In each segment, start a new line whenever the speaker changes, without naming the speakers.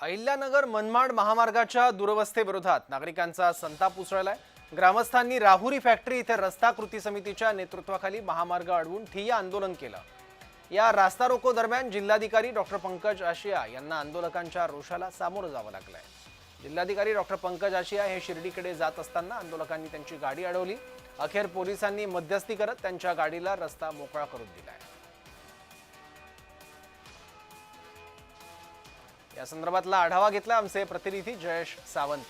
अहिल्यानगर मनमाड महामार्गाच्या दुरवस्थेविरोधात नागरिकांचा संताप उसळलाय. ग्रामस्थांनी राहुरी फॅक्टरी इथे रस्ता कृती समितीच्या नेतृत्वाखाली महामार्ग अडवून ठिय्या आंदोलन केलं. या रास्ता रोको दरम्यान जिल्हाधिकारी डॉक्टर पंकज आशिया यांना आंदोलकांच्या रोषाला सामोरं जावं लागलंय. जिल्हाधिकारी डॉक्टर पंकज आशिया हे शिर्डीकडे जात असताना आंदोलकांनी त्यांची गाडी अडवली. अखेर पोलिसांनी मध्यस्थी करत त्यांच्या गाडीला रस्ता मोकळा करून दिलाय. या संदर्भातला आढावा घेतला आमचे प्रतिनिधी जयेश सावंत.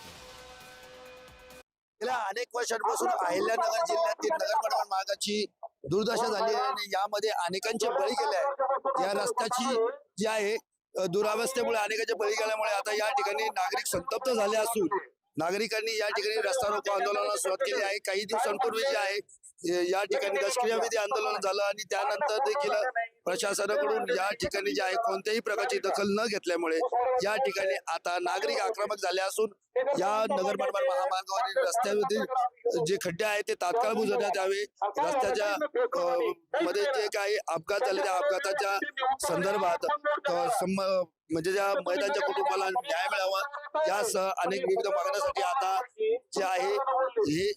गेल्या अनेक वर्षांपासून अहिल्यानगर जिल्ह्यातील नगर मार्गाची दुर्दशा झाली आहे आणि यामध्ये अनेकांचे बळी गेले आहे. या रस्त्याची जी आहे दुरावस्थेमुळे अनेकांचे बळी गेल्यामुळे आता या ठिकाणी नागरिक संतप्त झाले असून नागरिकांनी या ठिकाणी रस्ता रोको आंदोलनाला सुरुवात केली आहे. काही दिवसांपूर्वी जे आहे या ठिकाणी लष्करी विधी आंदोलन झालं आणि त्यानंतर देखील प्रशासनाकडून या ठिकाणी जे आहे कोणत्याही प्रकारची दखल न घेतल्यामुळे या ठिकाणी आता नागरिक आक्रमक झाले असून या नगर मनमाड महामार्गावरील रस्त्यावरील जे खड्डे आहेत ते तात्काळ बुजवण्यात यावे रस्त्याच्या मध्ये जे काही अपघात झाले त्या अपघाताच्या संदर्भात म्हणजे ज्या मैदानच्या कुटुंबाला न्याय मिळावा यासह अनेक विविध मागण्यासाठी आता जे आहे हे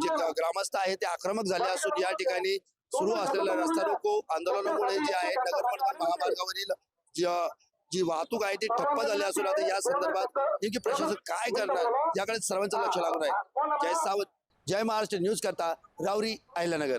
जे ग्रामस्थ आहेत ते आक्रमक झाले असून या ठिकाणी सुरू असलेल्या रस्ता रोको आंदोलनामुळे जे आहे नगर मनमाड महामार्गावरील जी वाहतूक आहे ती ठप्प झाली असून आता या संदर्भात नेमकी प्रशासन काय करणार? याकडे सर्वांचं लक्ष लागून आहे. जय सावंत जय महाराष्ट्र न्यूज करता रावरी अहिल्यानगर.